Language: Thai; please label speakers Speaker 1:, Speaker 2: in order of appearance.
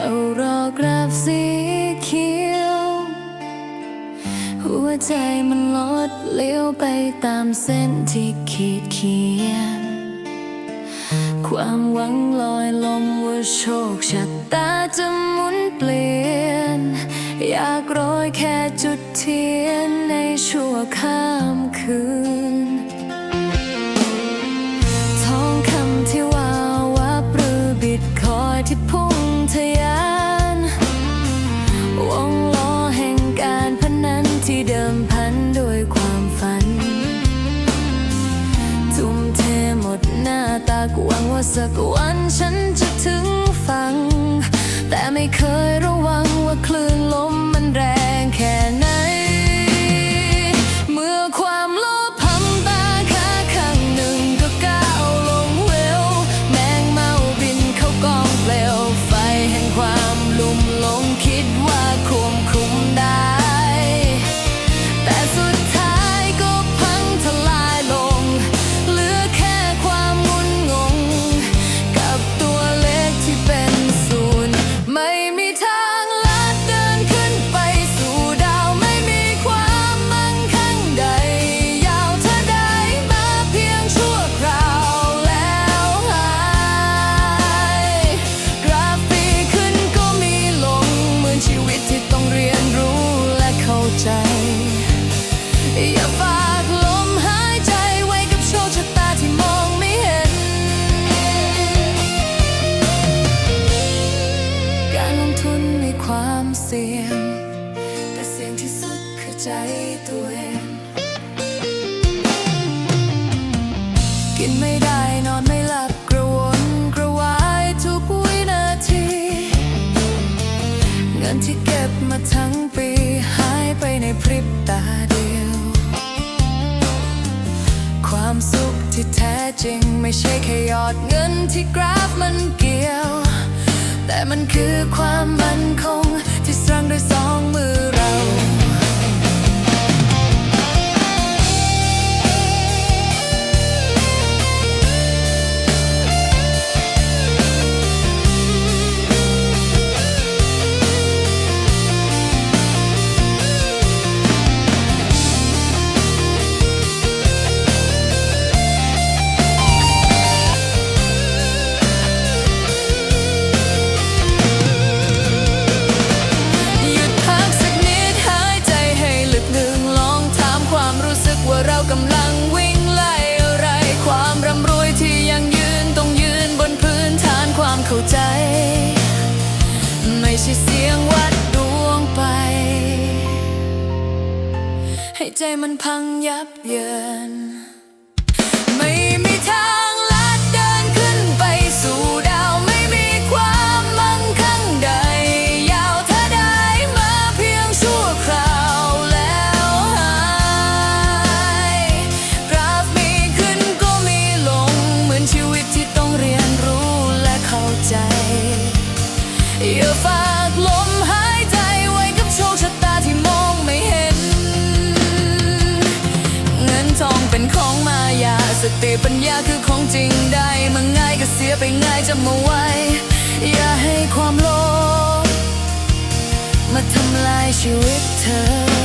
Speaker 1: ฝ้ารอกราบสีเขียว หัวใจมันลดเลี้ยวไปตามเส้นที่ขีดเขียน ความหวังลอยลมว่าโชคชะตาจะหมุนเปลี่ยน อยากร้อยแค่จุดเทียนในชั่วข้ามคืน ที่เดิมพันด้วยความฝัน ทุ่มเทหมดหน้าตากหวังว่าสักวันฉันจะถึงฝั่งแต่ไม่เคยระวังว่าคลื่นลมมันแรงแค่ไหน เมื่อความโลภพำตาขาข้างหนึ่งก็ก้าวลงเร็วแมงเมาบินเข้ากองเปลว ตที่ต้องเรียนรู้และเข้าใจ อย่าฝากลมหายใจไว้กับโชคชะตาที่มองไม่เห็น การลงทุนมีความเสี่ยง แต่เสี่ยงที่สุดคือใจตัวเอง กินไม่ได้ ไม่ใช่แค่ยอดเงินที่กราฟมันเกี่ยว แต่มันคือความหมาย ใจ ไม่ใช่เสียงวัดดวงไป ให้ใจมันพังยับเยิน อย่าฝากลมหายใจไว้กับโชคชะตาที่มองไม่เห็น เงินทองเป็นของมายาสติปัญญาคือของจริงได้มาง่ายก็เสียไปง่ายจำเอาไว้ อย่าให้ความโลภมาทำลายชีวิตเธอ